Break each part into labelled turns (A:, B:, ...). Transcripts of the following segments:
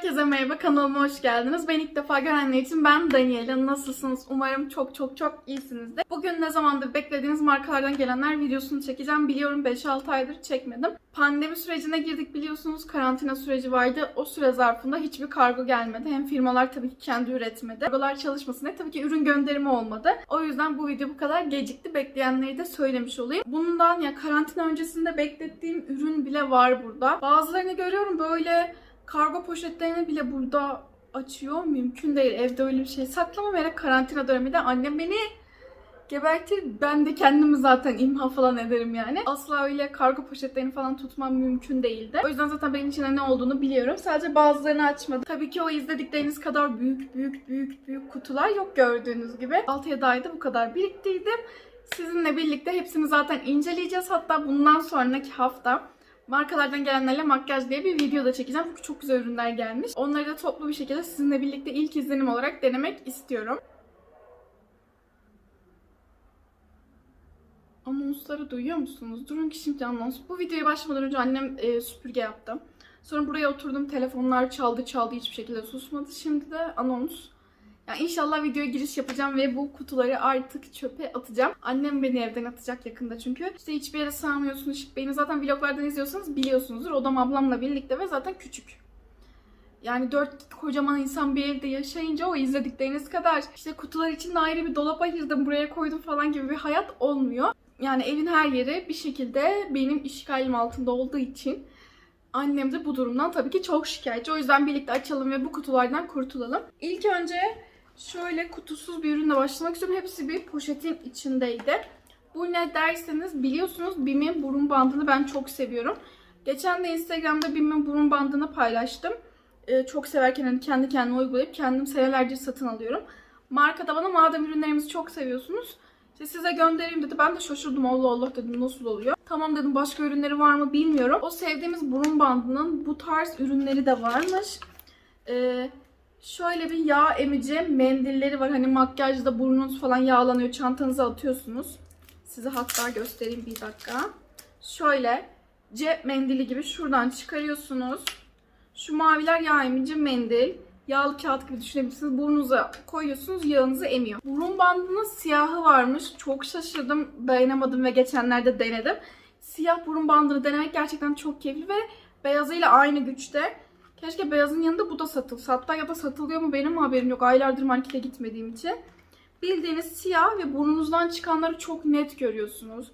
A: Herkese merhaba, kanalıma hoş geldiniz. Ben ilk defa görenler için ben Daniela. Nasılsınız? Umarım çok çok çok iyisinizdir. Bugün ne zamandır beklediğiniz markalardan gelenler videosunu çekeceğim. Biliyorum 5-6 aydır çekmedim. Pandemi sürecine girdik biliyorsunuz. Karantina süreci vardı. O süre zarfında hiçbir kargo gelmedi. Hem firmalar tabii ki kendi üretmedi. Kargolar çalışmasın diye tabii ki ürün gönderimi olmadı. O yüzden bu video bu kadar gecikti. Bekleyenleri de söylemiş olayım. Bundan ya karantina öncesinde beklettiğim ürün bile var burada. Bazılarını görüyorum böyle Kargo poşetlerini bile burada açıyor. Mümkün değil. Evde öyle bir şey saklamam. Hele karantina döneminde annem beni gebertir. Ben de kendimi zaten imha falan ederim yani. Asla öyle kargo poşetlerini falan tutmam mümkün değildi. O yüzden zaten benim içinde ne olduğunu biliyorum. Sadece bazılarını açmadım. Tabii ki o izledikleriniz kadar büyük büyük büyük büyük kutular yok gördüğünüz gibi. 6-7 ayda bu kadar biriktirdim. Sizinle birlikte hepsini zaten inceleyeceğiz. Hatta bundan sonraki hafta markalardan gelenlerle makyaj diye bir video da çekeceğim. Çünkü çok güzel ürünler gelmiş. Onları da toplu bir şekilde sizinle birlikte ilk izlenim olarak denemek istiyorum. Anonsları duyuyor musunuz? Durun ki şimdi anons. Bu videoya başlamadan önce annem e, süpürge yaptı. Sonra buraya oturdum. Telefonlar çaldı çaldı hiçbir şekilde susmadı. Şimdi de anons. Yani inşallah videoya giriş yapacağım ve bu kutuları artık çöpe atacağım. Annem beni evden atacak yakında çünkü. İşte hiçbir yere sığamıyorsunuz. Beni zaten vloglardan izliyorsanız biliyorsunuzdur. Odam ablamla birlikte ve zaten küçük. Yani dört kocaman insan bir evde yaşayınca o izledikleriniz kadar işte kutular için de ayrı bir dolap ayırdım buraya koydum falan gibi bir hayat olmuyor. Yani evin her yeri bir şekilde benim işgalim altında olduğu için annem de bu durumdan tabii ki çok şikayetçi. O yüzden birlikte açalım ve bu kutulardan kurtulalım. İlk önce şöyle kutusuz bir ürünle başlamak istiyorum. Hepsi bir poşetin içindeydi. Bu ne derseniz biliyorsunuz Bim'in burun bandını ben çok seviyorum. Geçen de Instagram'da Bim'in burun bandını paylaştım. Ee, çok severken hani kendi kendime uygulayıp kendim senelerce satın alıyorum. Marka da bana madem ürünlerimizi çok seviyorsunuz işte size göndereyim dedi. Ben de şaşırdım Allah Allah dedim nasıl oluyor. Tamam dedim başka ürünleri var mı bilmiyorum. O sevdiğimiz burun bandının bu tarz ürünleri de varmış. Ee, şöyle bir yağ emici mendilleri var. Hani makyajda burnunuz falan yağlanıyor. Çantanıza atıyorsunuz. Size hatta göstereyim bir dakika. Şöyle cep mendili gibi şuradan çıkarıyorsunuz. Şu maviler yağ emici mendil. Yağlı kağıt gibi düşünebilirsiniz. Burnunuza koyuyorsunuz yağınızı emiyor. Burun bandının siyahı varmış. Çok şaşırdım. Dayanamadım ve geçenlerde denedim. Siyah burun bandını denemek gerçekten çok keyifli ve beyazıyla aynı güçte. Keşke beyazın yanında bu da satılsa. Hatta ya da satılıyor mu benim haberim yok. Aylardır markete gitmediğim için. Bildiğiniz siyah ve burnunuzdan çıkanları çok net görüyorsunuz.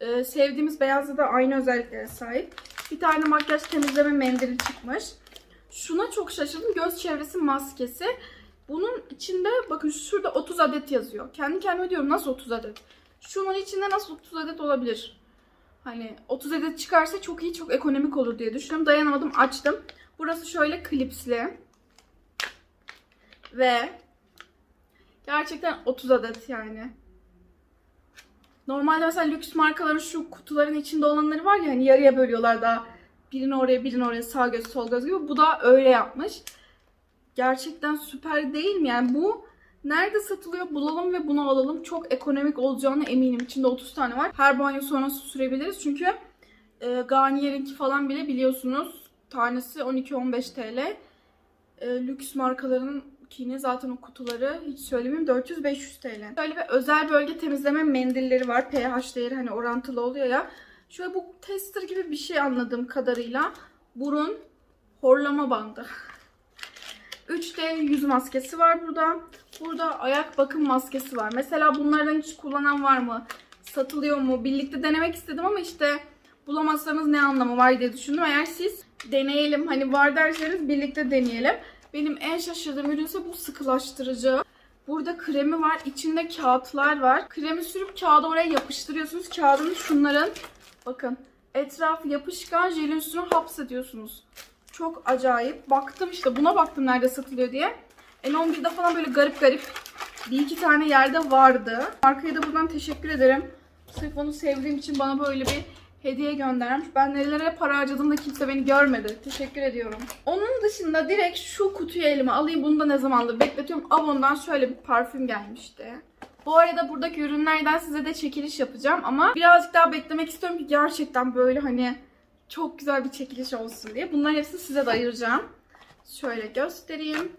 A: Ee, sevdiğimiz beyazda da aynı özelliklere sahip. Bir tane makyaj temizleme mendili çıkmış. Şuna çok şaşırdım. Göz çevresi maskesi. Bunun içinde bakın şurada 30 adet yazıyor. Kendi kendime diyorum nasıl 30 adet? Şunun içinde nasıl 30 adet olabilir? Hani 30 adet çıkarsa çok iyi, çok ekonomik olur diye düşünüyorum. Dayanamadım, açtım. Burası şöyle klipsli. Ve gerçekten 30 adet yani. Normalde mesela lüks markaların şu kutuların içinde olanları var ya hani yarıya bölüyorlar daha birini oraya birini oraya sağ göz sol göz gibi. Bu da öyle yapmış. Gerçekten süper değil mi? Yani bu nerede satılıyor bulalım ve bunu alalım. Çok ekonomik olacağına eminim. İçinde 30 tane var. Her banyo sonrası sürebiliriz. Çünkü e, Garnier'inki falan bile biliyorsunuz. Tanesi 12-15 TL. E, lüks markaların kini zaten o kutuları hiç söylemeyeyim 400-500 TL. Böyle bir özel bölge temizleme mendilleri var. pH değeri hani orantılı oluyor ya. Şöyle bu tester gibi bir şey anladığım kadarıyla. Burun horlama bandı. 3D yüz maskesi var burada. Burada ayak bakım maskesi var. Mesela bunlardan hiç kullanan var mı? Satılıyor mu? Birlikte denemek istedim ama işte bulamazsanız ne anlamı var diye düşündüm. Eğer siz deneyelim hani var derseniz birlikte deneyelim. Benim en şaşırdığım ürün ise bu sıkılaştırıcı. Burada kremi var. içinde kağıtlar var. Kremi sürüp kağıdı oraya yapıştırıyorsunuz. Kağıdın şunların bakın etrafı yapışkan jelin üstüne hapsediyorsunuz. Çok acayip. Baktım işte buna baktım nerede satılıyor diye. N11'de falan böyle garip garip bir iki tane yerde vardı. Markaya da buradan teşekkür ederim. Sırf onu sevdiğim için bana böyle bir hediye göndermiş. Ben nelere para harcadım da kimse beni görmedi. Teşekkür ediyorum. Onun dışında direkt şu kutuyu elime alayım. Bunu da ne zamandır bekletiyorum. Avon'dan şöyle bir parfüm gelmişti. Bu arada buradaki ürünlerden size de çekiliş yapacağım ama birazcık daha beklemek istiyorum ki gerçekten böyle hani çok güzel bir çekiliş olsun diye. Bunların hepsini size de ayıracağım. Şöyle göstereyim.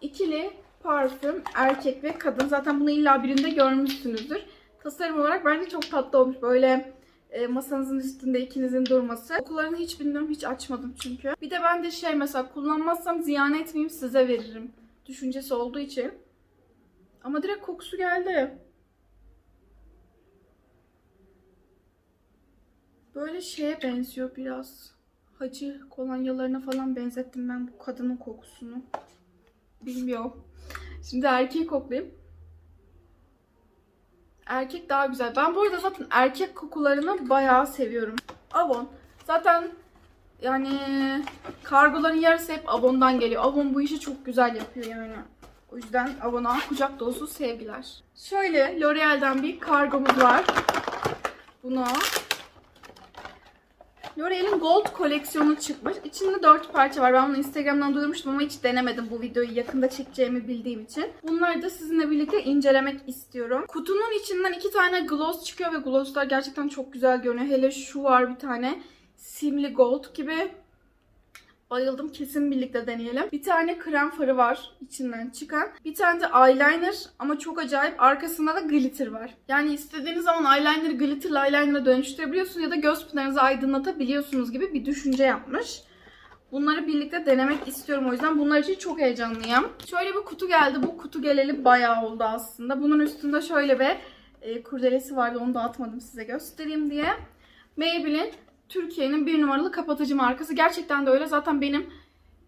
A: İkili parfüm erkek ve kadın. Zaten bunu illa birinde görmüşsünüzdür. Tasarım olarak bence çok tatlı olmuş. Böyle e, masanızın üstünde ikinizin durması. Kokularını hiç bilmiyorum. Hiç açmadım çünkü. Bir de ben de şey mesela kullanmazsam ziyan etmeyeyim size veririm. Düşüncesi olduğu için. Ama direkt kokusu geldi. Böyle şeye benziyor biraz. Hacı kolonyalarına falan benzettim ben bu kadının kokusunu. Bilmiyorum. Şimdi erkeği koklayayım. Erkek daha güzel. Ben bu arada zaten erkek kokularını bayağı seviyorum. Avon. Zaten yani kargoların yarısı hep Avon'dan geliyor. Avon bu işi çok güzel yapıyor yani. O yüzden Avon'a kucak dolusu sevgiler. Şöyle L'Oreal'den bir kargomuz var. Bunu L'Oreal'in Gold koleksiyonu çıkmış. İçinde 4 parça var. Ben bunu Instagram'dan duymuştum ama hiç denemedim bu videoyu yakında çekeceğimi bildiğim için. Bunları da sizinle birlikte incelemek istiyorum. Kutunun içinden iki tane gloss çıkıyor ve glosslar gerçekten çok güzel görünüyor. Hele şu var bir tane. Simli Gold gibi. Bayıldım. Kesin birlikte deneyelim. Bir tane krem farı var içinden çıkan. Bir tane de eyeliner ama çok acayip. Arkasında da glitter var. Yani istediğiniz zaman eyeliner'ı glitterlı eyeliner'a dönüştürebiliyorsunuz ya da göz pınarınızı aydınlatabiliyorsunuz gibi bir düşünce yapmış. Bunları birlikte denemek istiyorum o yüzden bunlar için çok heyecanlıyım. Şöyle bir kutu geldi. Bu kutu geleli bayağı oldu aslında. Bunun üstünde şöyle bir e, kurdelesi vardı. Onu dağıtmadım size göstereyim diye. Maybelline Türkiye'nin bir numaralı kapatıcı markası. Gerçekten de öyle. Zaten benim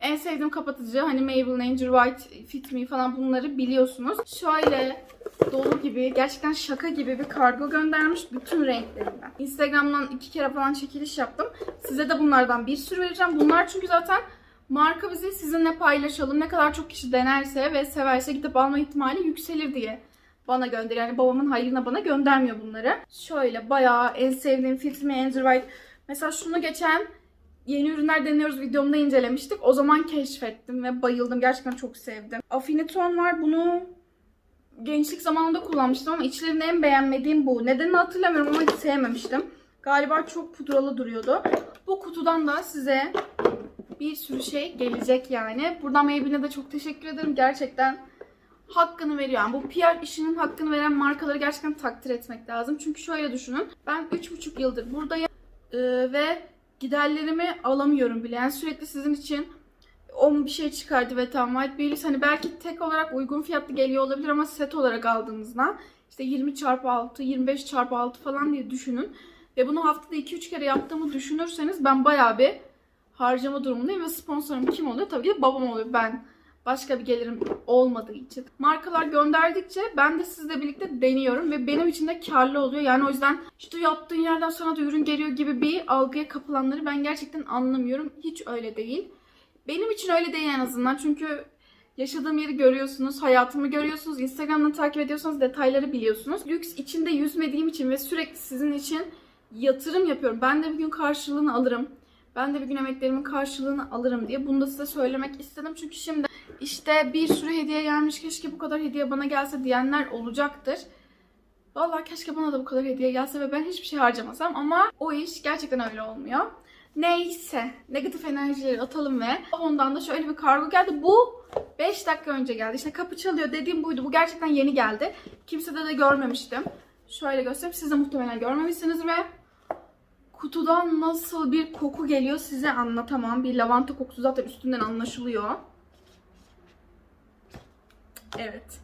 A: en sevdiğim kapatıcı hani Maybelline Angel White, Fit Me falan bunları biliyorsunuz. Şöyle dolu gibi, gerçekten şaka gibi bir kargo göndermiş bütün renklerinden. Instagram'dan iki kere falan çekiliş yaptım. Size de bunlardan bir sürü vereceğim. Bunlar çünkü zaten marka bizi sizinle paylaşalım. Ne kadar çok kişi denerse ve severse gidip alma ihtimali yükselir diye bana gönder. Yani babamın hayrına bana göndermiyor bunları. Şöyle bayağı en sevdiğim Fit Me Angel White. Mesela şunu geçen yeni ürünler deniyoruz videomda incelemiştik. O zaman keşfettim ve bayıldım. Gerçekten çok sevdim. Affiniton var. Bunu gençlik zamanında kullanmıştım ama içlerinde en beğenmediğim bu. Nedenini hatırlamıyorum ama hiç sevmemiştim. Galiba çok pudralı duruyordu. Bu kutudan da size bir sürü şey gelecek yani. Buradan Maybelline'e de çok teşekkür ederim. Gerçekten hakkını veriyor. Yani bu PR işinin hakkını veren markaları gerçekten takdir etmek lazım. Çünkü şöyle düşünün. Ben 3,5 yıldır buradayım. Ee, ve giderlerimi alamıyorum bile. Yani sürekli sizin için 10 bir şey çıkardı ve tam White Beauty hani belki tek olarak uygun fiyatlı geliyor olabilir ama set olarak aldığınızda işte 20 çarpı 6, 25 çarpı 6 falan diye düşünün. Ve bunu haftada 2-3 kere yaptığımı düşünürseniz ben bayağı bir harcama durumundayım ve sponsorum kim oluyor? Tabii ki babam oluyor. Ben başka bir gelirim olmadığı için. Markalar gönderdikçe ben de sizle birlikte deniyorum ve benim için de karlı oluyor. Yani o yüzden işte yaptığın yerden sana da ürün geliyor gibi bir algıya kapılanları ben gerçekten anlamıyorum. Hiç öyle değil. Benim için öyle değil en azından çünkü yaşadığım yeri görüyorsunuz, hayatımı görüyorsunuz, Instagram'dan takip ediyorsanız detayları biliyorsunuz. Lüks içinde yüzmediğim için ve sürekli sizin için yatırım yapıyorum. Ben de bir gün karşılığını alırım. Ben de bir gün emeklerimin karşılığını alırım diye. Bunu da size söylemek istedim. Çünkü şimdi işte bir sürü hediye gelmiş. Keşke bu kadar hediye bana gelse diyenler olacaktır. Vallahi keşke bana da bu kadar hediye gelse ve ben hiçbir şey harcamasam. Ama o iş gerçekten öyle olmuyor. Neyse. Negatif enerjileri atalım ve ondan da şöyle bir kargo geldi. Bu 5 dakika önce geldi. İşte kapı çalıyor dediğim buydu. Bu gerçekten yeni geldi. Kimsede de görmemiştim. Şöyle göstereyim. Siz de muhtemelen görmemişsiniz ve kutudan nasıl bir koku geliyor size anlatamam. Bir lavanta kokusu zaten üstünden anlaşılıyor. Evet.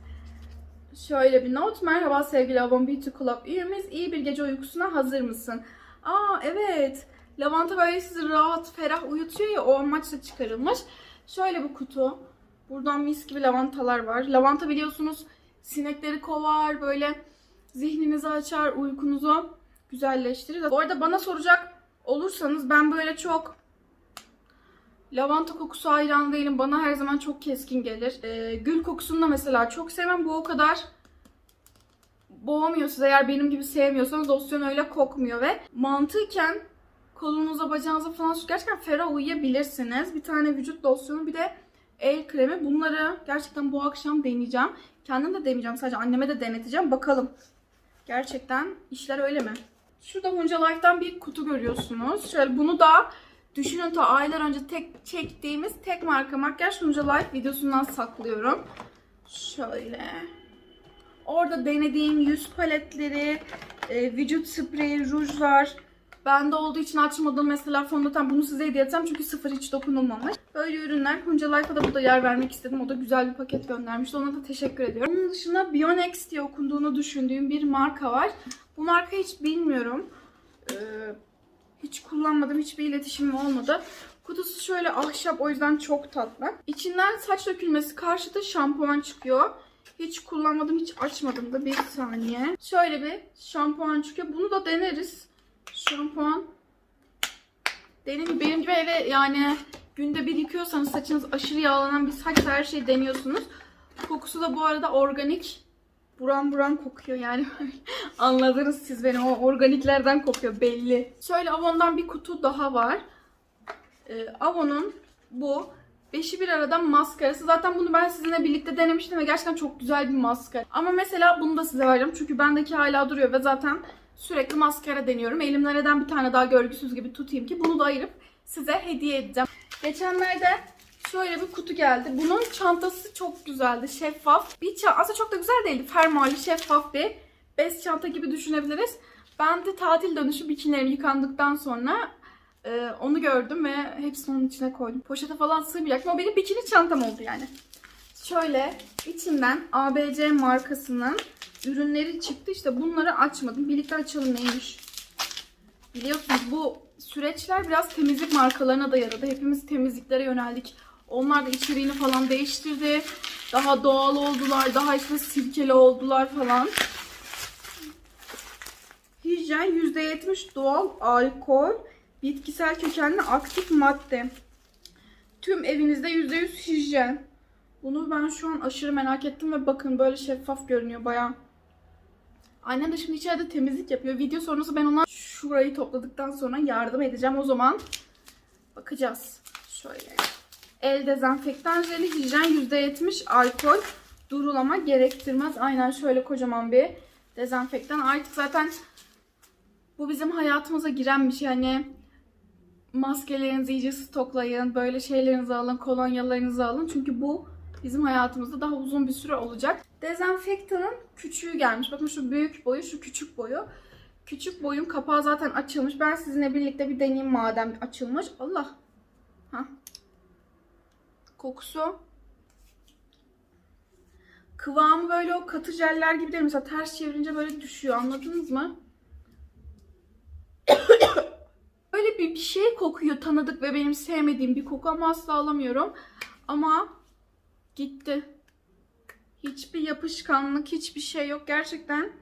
A: Şöyle bir not. Merhaba sevgili Avon Beauty Club üyemiz. İyi bir gece uykusuna hazır mısın? Aa evet. Lavanta böyle sizi rahat, ferah uyutuyor ya o amaçla çıkarılmış. Şöyle bir kutu. Buradan mis gibi lavantalar var. Lavanta biliyorsunuz sinekleri kovar, böyle zihninizi açar, uykunuzu güzelleştirir. Bu arada bana soracak olursanız ben böyle çok lavanta kokusu hayran değilim. Bana her zaman çok keskin gelir. Ee, gül kokusunu da mesela çok sevmem. Bu o kadar boğmuyor size. Eğer benim gibi sevmiyorsanız losyon öyle kokmuyor ve mantıken kolunuza, bacağınıza falan gerçekten ferah uyuyabilirsiniz. Bir tane vücut losyonu bir de el kremi. Bunları gerçekten bu akşam deneyeceğim. Kendim de deneyeceğim. Sadece anneme de deneteceğim. Bakalım. Gerçekten işler öyle mi? Şurada Hunca Life'dan bir kutu görüyorsunuz. Şöyle bunu da Düşünün ta aylar önce tek çektiğimiz tek marka makyaj Nunca Life videosundan saklıyorum. Şöyle. Orada denediğim yüz paletleri, e, vücut spreyi, rujlar. Bende olduğu için açmadığım mesela fondöten bunu size hediye edeceğim çünkü sıfır hiç dokunulmamış. Böyle ürünler. Hunca Life'a da burada yer vermek istedim. O da güzel bir paket göndermişti. Ona da teşekkür ediyorum. Onun dışında Bionex diye okunduğunu düşündüğüm bir marka var. Bu markayı hiç bilmiyorum. Ee, hiç kullanmadım. Hiçbir iletişimim olmadı. Kutusu şöyle ahşap o yüzden çok tatlı. İçinden saç dökülmesi karşıtı şampuan çıkıyor. Hiç kullanmadım, hiç açmadım da bir saniye. Şöyle bir şampuan çıkıyor. Bunu da deneriz. Şampuan. Gibi benim gibi eve yani günde bir yıkıyorsanız saçınız aşırı yağlanan bir saçsa her şeyi deniyorsunuz. Kokusu da bu arada organik. Buram buram kokuyor yani anladınız siz beni o organiklerden kokuyor belli. Şöyle Avon'dan bir kutu daha var. Ee, Avon'un bu beşi bir aradan maskarası. Zaten bunu ben sizinle birlikte denemiştim ve gerçekten çok güzel bir maskara. Ama mesela bunu da size vereceğim çünkü bendeki hala duruyor ve zaten sürekli maskara deniyorum. Elimde neden bir tane daha görgüsüz gibi tutayım ki bunu da ayırıp size hediye edeceğim. Geçenlerde şöyle bir kutu geldi. Bunun çantası çok güzeldi. Şeffaf. Bir aslında çok da güzel değildi. Fermuarlı şeffaf bir bez çanta gibi düşünebiliriz. Ben de tatil dönüşü bikinilerim yıkandıktan sonra e, onu gördüm ve hepsini onun içine koydum. Poşete falan sığmayacaktım. O benim bikini çantam oldu yani. Şöyle içinden ABC markasının ürünleri çıktı. İşte bunları açmadım. Birlikte açalım neymiş. Biliyorsunuz bu süreçler biraz temizlik markalarına da yaradı. Hepimiz temizliklere yöneldik. Onlar da içeriğini falan değiştirdi. Daha doğal oldular. Daha işte sirkeli oldular falan. Hijyen %70 doğal alkol, bitkisel kökenli aktif madde. Tüm evinizde %100 hijyen. Bunu ben şu an aşırı merak ettim ve bakın böyle şeffaf görünüyor bayağı. Annem de şimdi içeride temizlik yapıyor. Video sonrası ben ona şurayı topladıktan sonra yardım edeceğim. O zaman bakacağız. Şöyle. El dezenfektan jeli, hijyen %70 alkol, durulama gerektirmez. Aynen şöyle kocaman bir dezenfektan. Artık zaten bu bizim hayatımıza giren bir şey. Hani maskelerinizi iyice stoklayın, böyle şeylerinizi alın, kolonyalarınızı alın. Çünkü bu bizim hayatımızda daha uzun bir süre olacak. Dezenfektanın küçüğü gelmiş. Bakın şu büyük boyu, şu küçük boyu. Küçük boyun kapağı zaten açılmış. Ben sizinle birlikte bir deneyeyim madem açılmış. Allah. Kokusu. Kıvamı böyle o katı jeller gibi değil. Mesela ters çevirince böyle düşüyor. Anladınız mı? Böyle bir, bir şey kokuyor tanıdık ve benim sevmediğim bir koku ama asla alamıyorum. Ama gitti. Hiçbir yapışkanlık, hiçbir şey yok. Gerçekten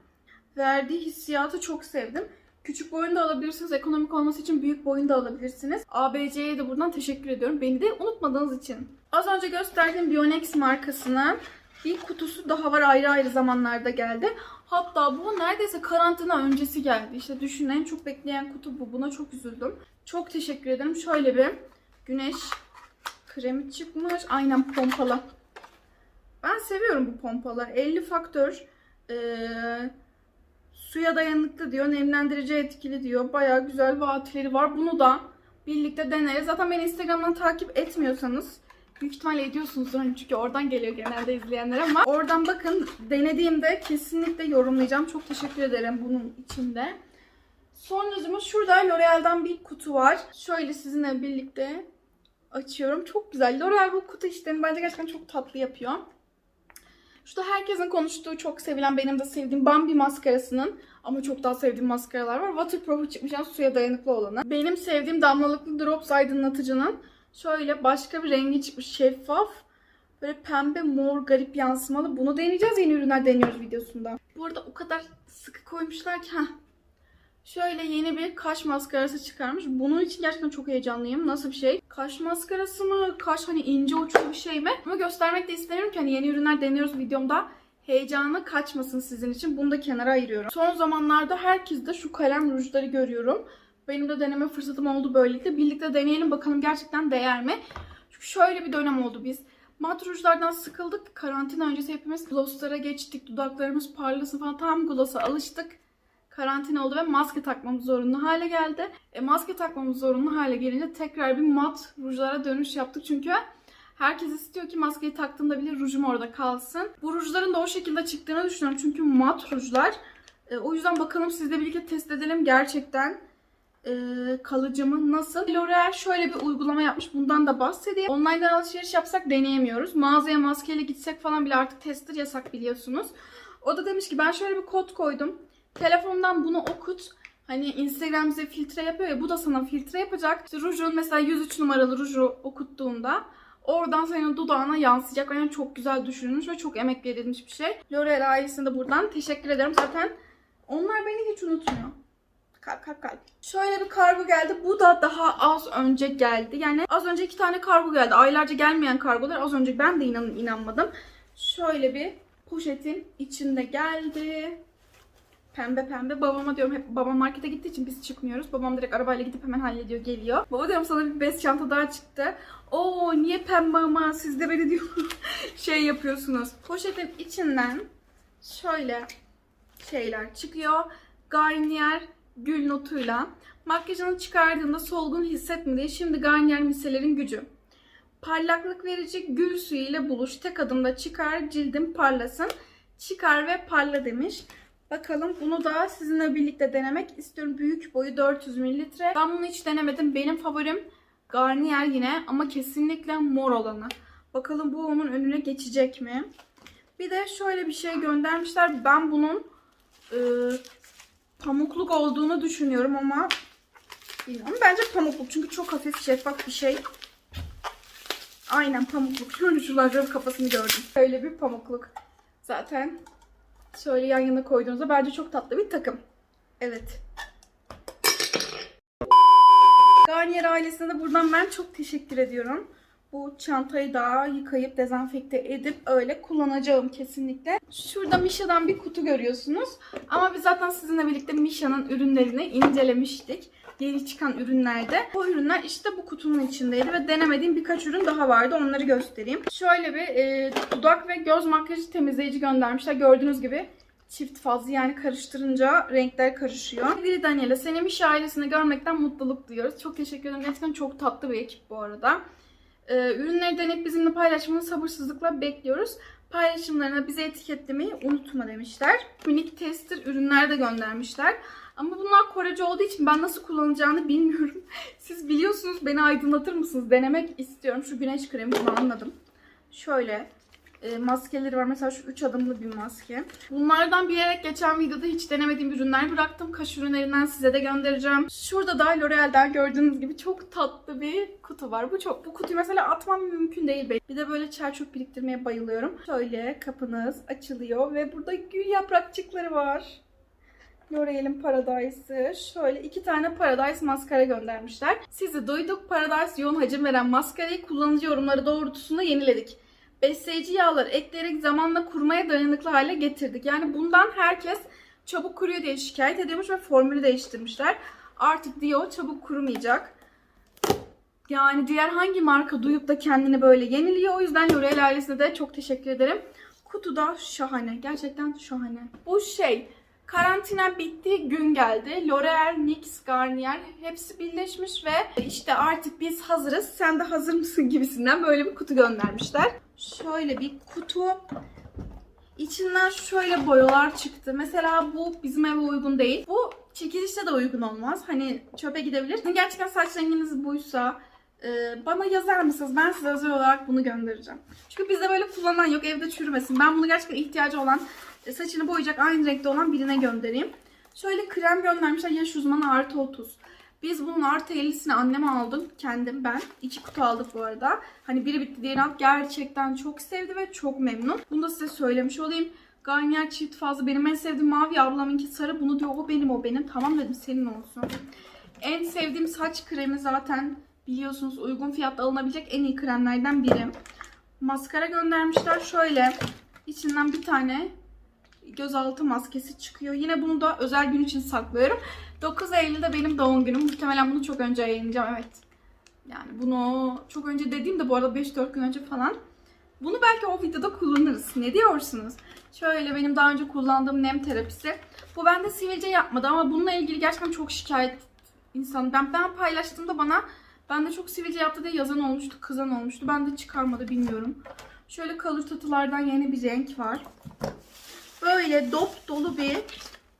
A: verdiği hissiyatı çok sevdim. Küçük boyunu da alabilirsiniz. Ekonomik olması için büyük boyunu da alabilirsiniz. ABC'ye de buradan teşekkür ediyorum. Beni de unutmadığınız için. Az önce gösterdiğim Bionex markasının bir kutusu daha var ayrı ayrı zamanlarda geldi. Hatta bu neredeyse karantina öncesi geldi. İşte düşünün en çok bekleyen kutu bu. Buna çok üzüldüm. Çok teşekkür ederim. Şöyle bir güneş kremi çıkmış. Aynen pompalı. Ben seviyorum bu pompaları. 50 faktör ee, suya dayanıklı diyor. Nemlendirici etkili diyor. Baya güzel vaatleri var. Bunu da birlikte deneriz. Zaten beni Instagram'dan takip etmiyorsanız büyük ihtimalle ediyorsunuzdur hani çünkü oradan geliyor genelde izleyenler ama oradan bakın denediğimde kesinlikle yorumlayacağım. Çok teşekkür ederim bunun içinde. Sonracıma şurada L'Oreal'dan bir kutu var. Şöyle sizinle birlikte açıyorum. Çok güzel. L'Oreal bu kutu işlerini bence gerçekten çok tatlı yapıyor. Şurada herkesin konuştuğu, çok sevilen, benim de sevdiğim Bambi maskarasının ama çok daha sevdiğim maskaralar var. Waterproof çıkmış yani suya dayanıklı olanı. Benim sevdiğim damlalıklı drops aydınlatıcının şöyle başka bir rengi çıkmış. Şeffaf. Böyle pembe mor garip yansımalı. Bunu deneyeceğiz. Yeni ürünler deniyoruz videosunda. Bu arada o kadar sıkı koymuşlar ki. Heh. Şöyle yeni bir kaş maskarası çıkarmış. Bunun için gerçekten çok heyecanlıyım. Nasıl bir şey? Kaş maskarası mı? Kaş hani ince uçlu bir şey mi? Ama göstermek de istemiyorum ki hani yeni ürünler deniyoruz videomda. Heyecanı kaçmasın sizin için. Bunu da kenara ayırıyorum. Son zamanlarda herkeste şu kalem rujları görüyorum. Benim de deneme fırsatım oldu böylelikle. Birlikte deneyelim bakalım gerçekten değer mi? Çünkü şöyle bir dönem oldu biz. Mat rujlardan sıkıldık. Karantina öncesi hepimiz glosslara geçtik. Dudaklarımız parlasın falan. Tam gloss'a alıştık. Karantina oldu ve maske takmamız zorunlu hale geldi. E, maske takmamız zorunlu hale gelince tekrar bir mat rujlara dönüş yaptık çünkü herkes istiyor ki maskeyi taktığımda bile rujum orada kalsın. Bu rujların da o şekilde çıktığını düşünüyorum çünkü mat rujlar. E, o yüzden bakalım sizle birlikte test edelim gerçekten e, kalıcı mı nasıl? L'Oreal şöyle bir uygulama yapmış bundan da bahsedeyim. Online'dan alışveriş yapsak deneyemiyoruz. Mağazaya maskeyle gitsek falan bile artık tester yasak biliyorsunuz. O da demiş ki ben şöyle bir kod koydum. Telefondan bunu okut. Hani Instagram bize filtre yapıyor ya bu da sana filtre yapacak. İşte rujun mesela 103 numaralı ruju okuttuğunda oradan senin dudağına yansıyacak. Yani çok güzel düşünülmüş ve çok emek verilmiş bir şey. L'Oreal ailesine de buradan teşekkür ederim. Zaten onlar beni hiç unutmuyor. Kalp kalp kalp. Şöyle bir kargo geldi. Bu da daha az önce geldi. Yani az önce iki tane kargo geldi. Aylarca gelmeyen kargolar az önce ben de inanın inanmadım. Şöyle bir poşetin içinde geldi. Pembe pembe. Babama diyorum hep babam markete gittiği için biz çıkmıyoruz. Babam direkt arabayla gidip hemen hallediyor geliyor. Baba diyorum sana bir bez çanta daha çıktı. Oo niye pembe ama siz de beni diyor şey yapıyorsunuz. Poşetin içinden şöyle şeyler çıkıyor. Garnier gül notuyla. Makyajını çıkardığında solgun hissetme şimdi Garnier miselerin gücü. Parlaklık verici gül suyu ile buluş. Tek adımda çıkar, cildin parlasın. Çıkar ve parla demiş. Bakalım bunu da sizinle birlikte denemek istiyorum. Büyük boyu 400 mililitre. Ben bunu hiç denemedim. Benim favorim Garnier yine ama kesinlikle mor olanı. Bakalım bu onun önüne geçecek mi? Bir de şöyle bir şey göndermişler. Ben bunun e, pamukluk olduğunu düşünüyorum ama bilmiyorum. Bence pamukluk çünkü çok hafif şeffaf bir şey. Aynen pamukluk. Şöyle şuralarda kafasını gördüm. Öyle bir pamukluk. Zaten şöyle yan yana koyduğunuzda bence çok tatlı bir takım. Evet. Garnier ailesine de buradan ben çok teşekkür ediyorum. Bu çantayı da yıkayıp dezenfekte edip öyle kullanacağım kesinlikle. Şurada Misha'dan bir kutu görüyorsunuz. Ama biz zaten sizinle birlikte Misha'nın ürünlerini incelemiştik. Yeni çıkan ürünlerde. Bu ürünler işte bu kutunun içindeydi ve denemediğim birkaç ürün daha vardı. Onları göstereyim. Şöyle bir e, dudak ve göz makyajı temizleyici göndermişler. Gördüğünüz gibi çift fazla yani karıştırınca renkler karışıyor. Sevgili Daniela seni Misha ailesini görmekten mutluluk duyuyoruz. Çok teşekkür ederim. Gerçekten çok tatlı bir ekip bu arada. Ee, ürünleri deneyip bizimle paylaşmanı sabırsızlıkla bekliyoruz. Paylaşımlarına bize etiketlemeyi unutma demişler. Minik tester ürünler de göndermişler. Ama bunlar Korece olduğu için ben nasıl kullanacağını bilmiyorum. Siz biliyorsunuz beni aydınlatır mısınız? Denemek istiyorum. Şu güneş kremi bunu anladım. Şöyle e, maskeleri var. Mesela şu 3 adımlı bir maske. Bunlardan bilerek geçen videoda hiç denemediğim ürünler bıraktım. Kaş ürünlerinden size de göndereceğim. Şurada da L'Oreal'den gördüğünüz gibi çok tatlı bir kutu var. Bu çok bu kutuyu mesela atmam mümkün değil benim. Bir de böyle çer çöp biriktirmeye bayılıyorum. Şöyle kapınız açılıyor ve burada gül yaprakçıkları var. L'Oreal'in Paradise'ı. Şöyle iki tane Paradise maskara göndermişler. Sizi duyduk. Paradise yoğun hacim veren maskarayı kullanıcı yorumları doğrultusunda yeniledik besleyici yağlar ekleyerek zamanla kurumaya dayanıklı hale getirdik. Yani bundan herkes çabuk kuruyor diye şikayet ediyormuş ve formülü değiştirmişler. Artık diyor çabuk kurumayacak. Yani diğer hangi marka duyup da kendini böyle yeniliyor. O yüzden L'Oreal ailesine de çok teşekkür ederim. Kutu da şahane. Gerçekten şahane. Bu şey karantina bittiği gün geldi. L'Oreal, NYX, Garnier hepsi birleşmiş ve işte artık biz hazırız. Sen de hazır mısın gibisinden böyle bir kutu göndermişler. Şöyle bir kutu. İçinden şöyle boyalar çıktı. Mesela bu bizim eve uygun değil. Bu çekilişte de uygun olmaz. Hani çöpe gidebilir. Gerçekten saç renginiz buysa e, bana yazar mısınız? Ben size özel olarak bunu göndereceğim. Çünkü bizde böyle kullanan yok. Evde çürümesin. Ben bunu gerçekten ihtiyacı olan e, saçını boyayacak aynı renkte olan birine göndereyim. Şöyle krem göndermişler. Yaş uzmanı artı 30. Biz bunun artı 50'sini anneme aldım. Kendim ben. İki kutu aldık bu arada. Hani biri bitti diğerini aldık. Gerçekten çok sevdi ve çok memnun. Bunu da size söylemiş olayım. Garnier çift fazla. Benim en sevdiğim mavi ablamınki sarı. Bunu diyor o benim o benim. Tamam dedim senin olsun. En sevdiğim saç kremi zaten biliyorsunuz uygun fiyatta alınabilecek en iyi kremlerden biri. Maskara göndermişler. Şöyle içinden bir tane gözaltı maskesi çıkıyor. Yine bunu da özel gün için saklıyorum. 9 Eylül'de benim doğum günüm. Muhtemelen bunu çok önce yayınlayacağım. Evet. Yani bunu çok önce dediğimde bu arada 5-4 gün önce falan. Bunu belki o videoda kullanırız. Ne diyorsunuz? Şöyle benim daha önce kullandığım nem terapisi. Bu bende sivilce yapmadı ama bununla ilgili gerçekten çok şikayet insan. Ben ben paylaştığımda bana bende çok sivilce yaptı diye yazan olmuştu, kızan olmuştu. Ben de çıkarmadı bilmiyorum. Şöyle kalır tatılardan yeni bir renk var. Böyle dop dolu bir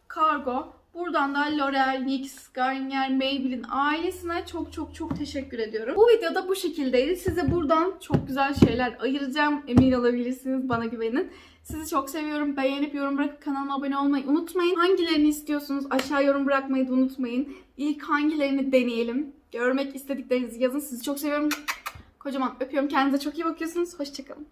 A: kargo. Buradan da L'Oreal, NYX, Garnier, Maybelline ailesine çok çok çok teşekkür ediyorum. Bu videoda bu şekildeydi. Size buradan çok güzel şeyler ayıracağım. Emin olabilirsiniz. Bana güvenin. Sizi çok seviyorum. Beğenip yorum bırakıp kanalıma abone olmayı unutmayın. Hangilerini istiyorsunuz? Aşağı yorum bırakmayı da unutmayın. İlk hangilerini deneyelim? Görmek istediklerinizi yazın. Sizi çok seviyorum. Kocaman öpüyorum. Kendinize çok iyi bakıyorsunuz. Hoşçakalın.